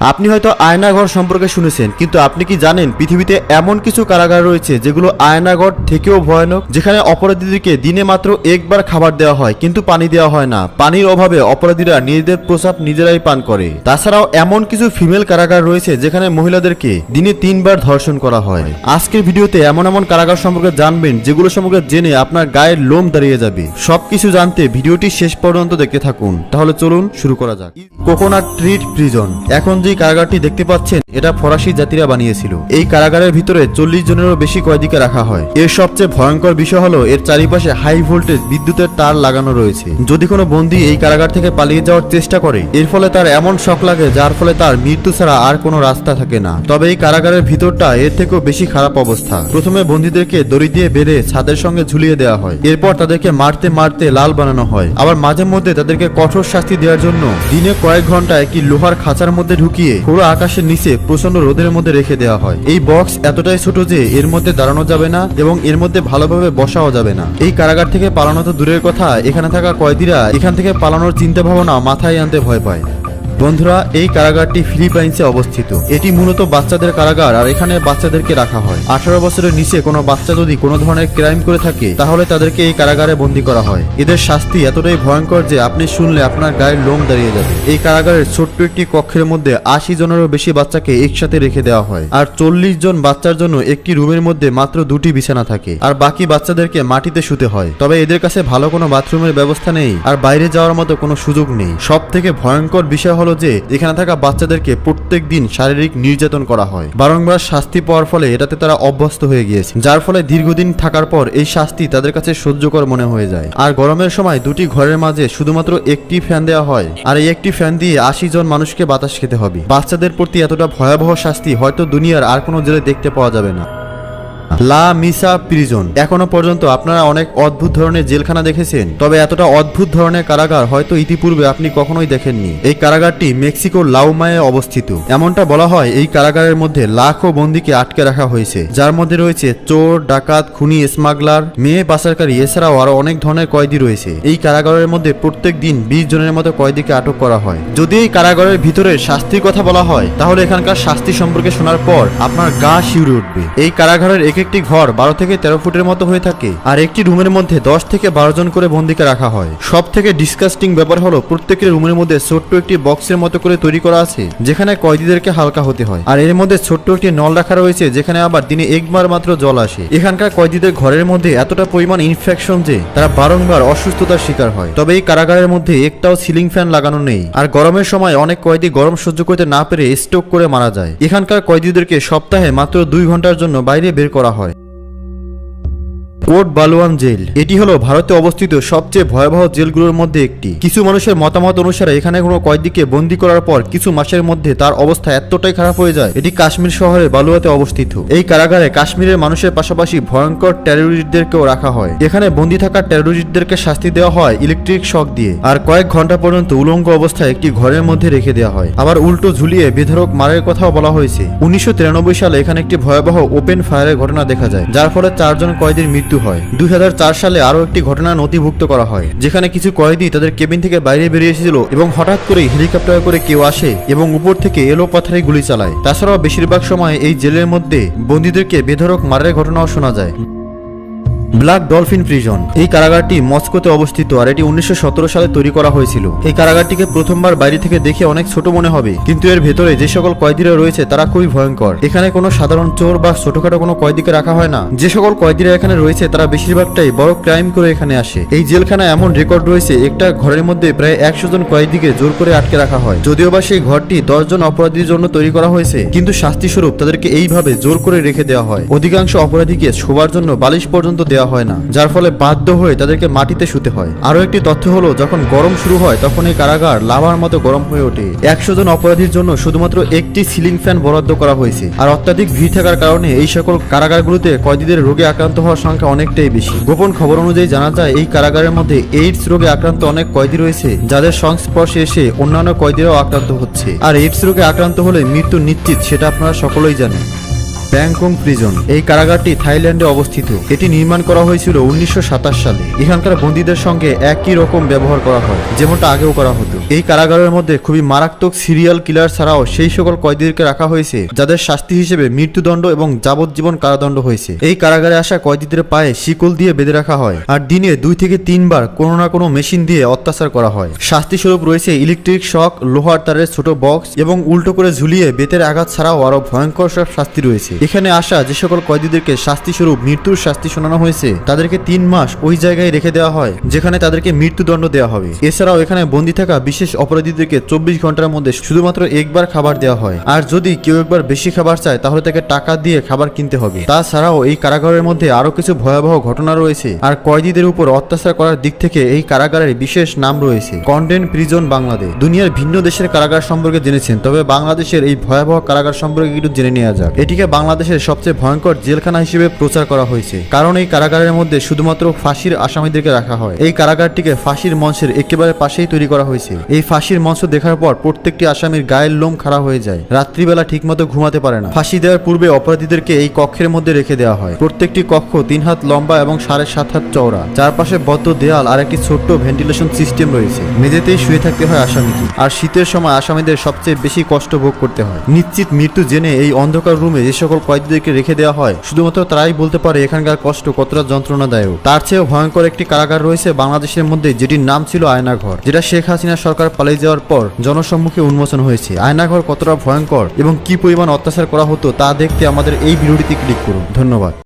আপনি হয়তো আয়নাঘর সম্পর্কে শুনেছেন, কিন্তু আপনি কি জানেন পৃথিবীতে এমন কিছু কারাগার রয়েছে যেগুলো আয়নাঘর থেকেও ভয়ানক? যেখানে অপরাধীদেরকে দিনে মাত্র একবার খাবার দেওয়া হয়, কিন্তু পানি দেওয়া হয় না। পানির অভাবে অপরাধীরা নিজেদের প্রসাব নিজেরাই পান করে। তাছাড়াও এমন কিছু ফিমেল কারাগার রয়েছে যেখানে মহিলাদেরকে দিনে তিনবার ধর্ষণ করা হয়। আজকের ভিডিওতে এমন এমন কারাগার সম্পর্কে জানবেন, যেগুলো সম্পর্কে জেনে আপনার গায়ের লোম দাঁড়িয়ে যাবে। সবকিছু জানতে ভিডিওটি শেষ পর্যন্ত দেখতে থাকুন। তাহলে চলুন শুরু করা যাক। Coconut Tree Prison. এখন কারাগারটি দেখতে পাচ্ছেন, এটা ফরাসি জাতিরা বানিয়েছিল। এই কারাগারের ভিতরে চল্লিশ জনেরও বেশি কয়েদিকে রাখা হয়। এর সবচেয়ে ভয়ঙ্কর বিষয় হলো, এর চারিপাশে হাই ভোল্টেজ বিদ্যুতের তার লাগানো রয়েছে। যদি কোনো বন্দী এই কারাগার থেকে পালিয়ে যাওয়ার চেষ্টা করে, এর ফলে তার এমন শক লাগে, যার ফলে তার মৃত্যু ছাড়া আর কোনো রাস্তা থাকে না। তবে এই কারাগারের ভিতরটা এর থেকেও বেশি খারাপ অবস্থা। প্রথমে বন্দীদেরকে দড়ি দিয়ে বেঁধে ছাদের সঙ্গে ঝুলিয়ে দেওয়া হয়। এরপর তাদেরকে মারতে মারতে লাল বানানো হয়। আবার মাঝে মধ্যে তাদেরকে কঠোর শাস্তি দেওয়ার জন্য দিনে কয়েক ঘণ্টা একটি লোহার খাঁচার মধ্যে ঢুকিয়ে পুরো আকাশের নিচে প্রচণ্ড রোদের মধ্যে রেখে দেওয়া হয়। এই বক্স এতটাই ছোট যে এর মধ্যে দাঁড়ানো যাবে না এবং এর মধ্যে ভালোভাবে বসাও যাবে না। এই কারাগার থেকে পালানো তো দূরের কথা, এখানে থাকা কয়েদিরা এখান থেকে পালানোর চিন্তা ভাবনা মাথায় আনতে ভয় পায়। বন্ধুরা, এই কারাগারটি ফিলিপাইন্সে অবস্থিত। এটি মূলত বাচ্চাদের কারাগার, আর এখানে বাচ্চাদেরকে রাখা হয়। আঠারো বছরের নিচে কোনো বাচ্চা যদি কোনো ধরনের ক্রাইম করে থাকে, তাহলে তাদেরকে এই কারাগারে বন্দী করা হয়। এদের শাস্তি এতটাই ভয়ঙ্কর যে আপনি শুনলে আপনার গায়ের লোম দাঁড়িয়ে যাবে। এই কারাগারের ছোট্ট একটি কক্ষের মধ্যে আশি জনেরও বেশি বাচ্চাকে একসাথে রেখে দেওয়া হয়, আর চল্লিশ জন বাচ্চার জন্য একটি রুমের মধ্যে মাত্র দুটি বিছানা থাকে, আর বাকি বাচ্চাদেরকে মাটিতে শুতে হয়। তবে এদের কাছে ভালো কোনো বাথরুমের ব্যবস্থা নেই, আর বাইরে যাওয়ার মতো কোনো সুযোগ নেই। সব থেকে ভয়ঙ্কর বিষয় হলো যে, এখানে থাকা বাচ্চাদেরকে প্রত্যেক দিন শারীরিক নির্যাতন করা হয়। বারংবার শাস্তি পাওয়ার ফলে এটাতে তারা অভ্যস্ত হয়ে গিয়েছে। যার ফলে দীর্ঘদিন থাকার পর এই শাস্তি তাদের কাছে সহ্যকর মনে হয়ে যায়। আর গরমের সময় দুটি ঘরের মাঝে শুধুমাত্র একটি ফ্যান দেওয়া হয়। আর এই একটি ফ্যান দিয়ে আশি জন মানুষকে বাতাস খেতে হবে। বাচ্চাদের প্রতি এতটা ভয়াবহ শাস্তি হয়তো দুনিয়ার আর কোনো জেলে দেখতে পাওয়া যাবে না। লা মিসা প্রিজন। এখনও পর্যন্ত আপনারা অনেক অদ্ভুত ধরনের জেলখানা দেখেছেন। তবে এতটা অদ্ভুত ধরনের কারাগার হয়তো ইতিপূর্বে আপনি কখনোই দেখেননি। এই কারাগারটি মেক্সিকোর লাউমায়ে অবস্থিত। এমনটা বলা হয় এই কারাগারের মধ্যে লাখো বন্দীকে আটকে রাখা হয়েছে, যার মধ্যে রয়েছে চোর, ডাকাত, খুনি, স্মাগলার, মেয়ে পাচারকারী এছাড়াও আরও অনেক ধরনের কয়েদি রয়েছে। এই কারাগারের মধ্যে প্রত্যেক দিন বিশ জনের মতো কয়েদিকে আটক করা হয়। যদি এই কারাগারের ভিতরে শাস্তির কথা বলা হয়, তাহলে এখানকার শাস্তি সম্পর্কে শোনার পর আপনার গা শিউরে উঠবে। এই কারাগারের একটি ঘর বারো থেকে তেরো ফুটের মতো হয়ে থাকে আর একটি রুমের মধ্যে দশ থেকে বারো জন করে বন্দিকে রাখা হয়। সব থেকে ডিসকাস্টিং ব্যাপার হলো প্রত্যেকের রুমের মধ্যে ছোট্ট একটি বক্সের মতো করে তৈরি করা আছে, যেখানে কয়েদিদেরকে হালকা হতে হয়। আর এর মধ্যে ছোট্ট একটি নল রাখা রয়েছে, যেখানে আবার দিনে একবার মাত্র জল আসে। এখানকার কয়েদিদের ঘরের মধ্যে এতটা পরিমাণ ইনফেকশন যে তারা বারংবার অসুস্থতার শিকার হয়। তবে এই কারাগারের মধ্যে একটাও সিলিং ফ্যান লাগানো নেই। আর গরমের সময় অনেক কয়েদি গরম সহ্য করতে না পেরে স্ট্রোক করে মারা যায়। এখানকার কয়েদিদেরকে সপ্তাহে মাত্র দুই ঘণ্টার জন্য বাইরে বের করা হয়। কোট বালুয়ান জেল। এটি হলো ভারতে অবস্থিত সবচেয়ে ভয়াবহ জেলগুলোর মধ্যে একটি। কিছু মানুষের মতামত অনুসারে এখানে কোনো কয়েদিকে বন্দি করার পর কিছু মাসের মধ্যে তার অবস্থা এতটাই খারাপ হয়ে যায়। এটি কাশ্মীর শহরের বালুয়াতে অবস্থিত। এই কারাগারে কাশ্মীরের মানুষের পাশাপাশি ভয়ঙ্কর টেরোরিস্টদেরকেও রাখা হয়। এখানে বন্দি থাকা টেরোরিস্টদেরকে শাস্তি দেওয়া হয় ইলেকট্রিক শক দিয়ে। আর কয়েক ঘণ্টা পর্যন্ত উলঙ্গ অবস্থায় একটি ঘরের মধ্যে রেখে দেওয়া হয়। আবার উল্টো ঝুলিয়ে বেধরক মারের কথাও বলা হয়েছে। উনিশশো তিরানব্বই সালে এখানে একটি ভয়াবহ ওপেন ফায়ারের ঘটনা দেখা যায়, যার ফলে চারজন কয়েদির মৃত্যু হয়। দুই হাজার চার সালে আরও একটি ঘটনা নথিভুক্ত করা হয়, যেখানে কিছু কয়েদি তাদের কেবিন থেকে বাইরে বেরিয়ে এসেছিল এবং হঠাৎ করে হেলিকপ্টার করে কেউ আসে এবং উপর থেকে এলো পাথারে গুলি চালায়। তাছাড়াও বেশিরভাগ সময় এই জেলের মধ্যে বন্দীদেরকে বেধরক মারের ঘটনাও শোনা যায়। ব্ল্যাক ডলফিন প্রিজন এই কারাগারটি মস্কোতে অবস্থিত, আর এটি উনিশশো সতেরো সালে তৈরি করা হয়েছিল। এই কারাগারটিকে প্রথমবার বাইরে থেকে দেখে অনেক ছোট মনে হবে, কিন্তু এর ভেতরে যে সকল কয়েদিরা রয়েছে, তারা খুবই ভয়ঙ্কর। এখানে কোনো সাধারণ চোর বা ছোটখাটো কোনো কয়েদিকে রাখা হয় না। যে সকল কয়েদিরা এখানে রয়েছে, তারা বেশিরভাগটাই বড় ক্রাইম করে এখানে আসে। এই জেলখানা এমন রেকর্ড রয়েছে, একটা ঘরের মধ্যে প্রায় একশো জন কয়েদিকে জোর করে আটকে রাখা হয়। যদিও বা সেই ঘরটি দশ জন অপরাধীর জন্য তৈরি করা হয়েছে, কিন্তু শাস্তি স্বরূপ তাদেরকে এইভাবে জোর করে রেখে দেওয়া হয়। অধিকাংশ অপরাধীকে শোবার জন্য বালিশ পর্যন্ত দেওয়া হয় না, যার ফলে বাধ্য হয়ে তাদেরকে মাটিতে শুতে হয়। আরও একটি তথ্য হলো, যখন গরম শুরু হয়, তখন এই কারাগার লাভার মতো গরম হয়ে ওঠে। একশো জন অপরাধীর জন্য শুধুমাত্র একটি সিলিং ফ্যান বরাদ্দ করা হয়েছে। আর অত্যাধিক ভিড় থাকার কারণে এই সকল কারাগারগুলোতে কয়েদিদের রোগে আক্রান্ত হওয়ার সংখ্যা অনেকটাই বেশি। গোপন খবর অনুযায়ী জানা যায়, এই কারাগারের মধ্যে এইডস রোগে আক্রান্ত অনেক কয়েদি রয়েছে, যাদের সংস্পর্শে এসে অন্যান্য কয়েদিরাও আক্রান্ত হচ্ছে। আর এইডস রোগে আক্রান্ত হলে মৃত্যু নিশ্চিত, সেটা আপনারা সকলেই জানেন। Bang Kwang Prison. এই কারাগারটি থাইল্যান্ডে অবস্থিত। এটি নির্মাণ করা হয়েছিল উনিশশো সাতাশ সালে। এখানকার বন্দীদের সঙ্গে একই রকম ব্যবহার করা হয়, যেমনটা আগেও করা হতো। এই কারাগারের মধ্যে খুবই মারাত্মক সিরিয়াল কিলার ছাড়াও সেই সকল কয়েদিদেরকে রাখা হয়েছে, যাদের শাস্তি হিসেবে মৃত্যুদণ্ড এবং যাবজ্জীবন কারাদণ্ড হয়েছে। এই কারাগারে আসা কয়েদিদের পায়ে শিকল দিয়ে বেঁধে রাখা হয় আর দিনে দুই থেকে তিনবার কোনো না কোনো মেশিন দিয়ে অত্যাচার করা হয়। শাস্তি স্বরূপ রয়েছে ইলেকট্রিক শক, লোহার তারের ছোট বক্স এবং উল্টো করে ঝুলিয়ে বেতের আঘাত ছাড়াও আরও ভয়ঙ্কর সব শাস্তি রয়েছে। এখানে আসা যে সকল কয়েদিদেরকে শাস্তি স্বরূপ মৃত্যুর শাস্তি শোনানো হয়েছে, তাদেরকে তিন মাস ওই জায়গায় রেখে দেওয়া হয়, যেখানে তাদেরকে মৃত্যুদণ্ড দেওয়া হবে। এছাড়াও এখানে বন্দী থাকা বিশেষ অপরাধীদেরকে চব্বিশ ঘণ্টার মধ্যে শুধুমাত্র একবার খাবার দেওয়া হয়। আর যদি কেউ একবার বেশি খাবার চায়, তাহলে তাকে টাকা দিয়ে খাবার কিনতে হবে। তাছাড়াও এই কারাগারের মধ্যে আরও কিছু ভয়াবহ ঘটনা রয়েছে, আর কয়েদিদের উপর অত্যাচার করার দিক থেকে এই কারাগারের বিশেষ নাম রয়েছে কন্ডেন প্রিজন বাংলাদেশ। দুনিয়ার ভিন্ন দেশের কারাগার সম্পর্কে জেনেছেন, তবে বাংলাদেশের এই ভয়াবহ কারাগার সম্পর্কে একটু জেনে নেওয়া যাক। এটিকে বাংলাদেশের সবচেয়ে ভয়ঙ্কর জেলখানা হিসেবে প্রচার করা হয়েছে। কারণ এই কারাগারের মধ্যে শুধুমাত্র ফাঁসির আসামিদেরকে রাখা হয়। এই কারাগারটিকে ফাঁসির মঞ্চের একেবারে পাশেই তৈরি করা হয়েছে। এই ফাঁসির মঞ্চ দেখার পর প্রত্যেকটি আসামির গায়ের লোম খাড়া হয়ে যায়। রাত্রিবেলা ঠিকমতো ঘুমাতে পারে না। ফাঁসি দেওয়ার পূর্বে অপরাধীদেরকে এই কক্ষের মধ্যে রেখে দেওয়া হয়। প্রত্যেকটি কক্ষ তিন হাত লম্বা এবং সাড়ে সাত হাত চওড়া। চারপাশে বদ্ধ দেয়াল আর একটি ছোট্ট ভেন্টিলেশন সিস্টেম রয়েছে। মেঝেতেই শুয়ে থাকতে হয় আসামিকে। আর শীতের সময় আসামিদের সবচেয়ে বেশি কষ্ট ভোগ করতে হয়। নিশ্চিত মৃত্যু জেনে এই অন্ধকার রুমে যে সকল কয়েদিদেরকে রেখে দেওয়া হয়। শুধুমাত্র তারাই বলতে পারে এখানকার কষ্ট কতটা যন্ত্রণাদায়ক। তার চেয়েও ভয়ঙ্কর একটি কারাগার রয়েছে বাংলাদেশের মধ্যে, যেটির নাম ছিল আয়নাঘর, যেটা শেখ হাসিনা সরকার পালিয়ে যাওয়ার পর জনসম্মুখে উন্মোচন হয়েছে। আয়নাঘর কতটা ভয়ঙ্কর এবং কি পরিমাণ অত্যাচার করা হতো তা দেখতে আমাদের এই ভিডিওটিতে ক্লিক করুন। ধন্যবাদ।